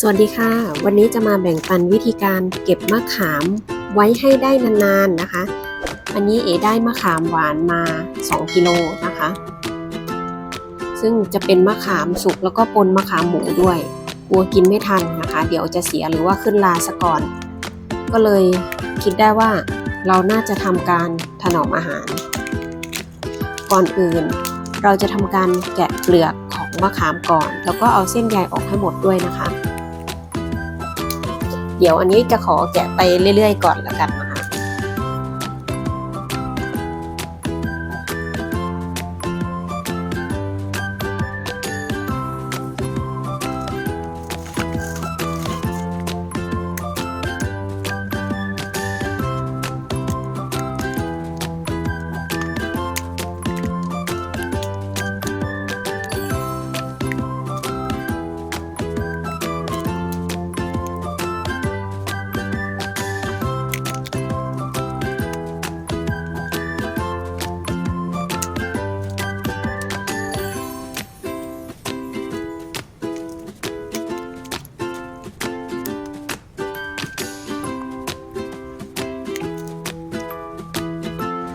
สวัสดีค่ะ วันนี้จะมาแบ่งปันวิธีการเก็บมะขามไว้ให้ได้นานๆนะคะ อันนี้เอได้มะขามหวานมา 2 กิโลนะคะ ซึ่งจะเป็นมะขามสุกแล้วก็ปนมะขามหมูด้วยกลัวกินไม่ทันนะคะ เดี๋ยวจะเสียหรือว่าขึ้นลาซะก่อน ก็เลยคิดได้ว่าเราน่าจะทำการถนอมอาหาร ก่อนอื่น เราจะทำการแกะเปลือกของมะขามก่อน แล้วก็เอาเส้นใยออกให้หมดด้วยนะคะ เดี๋ยวอันนี้จะขอแกะไปเรื่อย ๆ ก่อนละกันนะคะ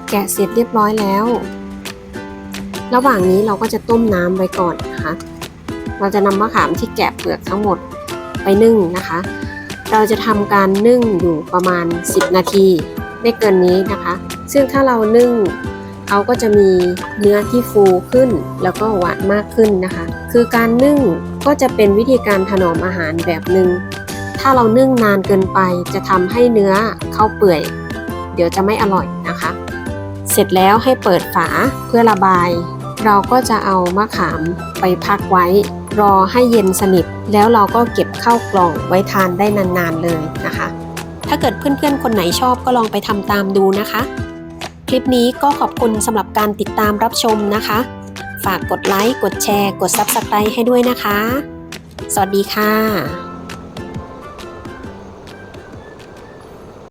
แกะเสร็จเรียบร้อยแล้ว ระหว่างนี้เราก็จะต้มน้ำไว้ก่อนนะคะ เราจะนำมะขามที่แกะเปลือกทั้งหมดไปนึ่งนะคะ เราจะทำการนึ่งอยู่ประมาณ 10 นาทีไม่เกินนี้นะคะ ซึ่งถ้าเรานึ่งเขาก็จะมีเนื้อที่ฟูขึ้น แล้วก็หวานมากขึ้นนะคะ คือการนึ่งก็จะเป็นวิธีการถนอมอาหารแบบหนึง่งถ้าเรานึ่งนานเกินไปจะทำให้เนื้อเข้าเปื่อย เดี๋ยวจะไม่อร่อยนะคะ สร็จแล้วให้เปิดฝาเพื่อระบาย เราก็จะเอามะขามไปพักไว้ รอให้เย็นสนิท แล้วเราก็เก็บเข้ากล่องไว้ทานได้นานๆเลยนะคะ ถ้าเกิดเพื่อนๆคนไหนชอบก็ลองไปทำตามดูนะคะ คลิปนี้ก็ขอบคุณสำหรับการติดตามรับชมนะคะ ฝากกดไลค์กดแชร์ กด Subscribe ให้ด้วยนะคะ สวัสดีค่ะ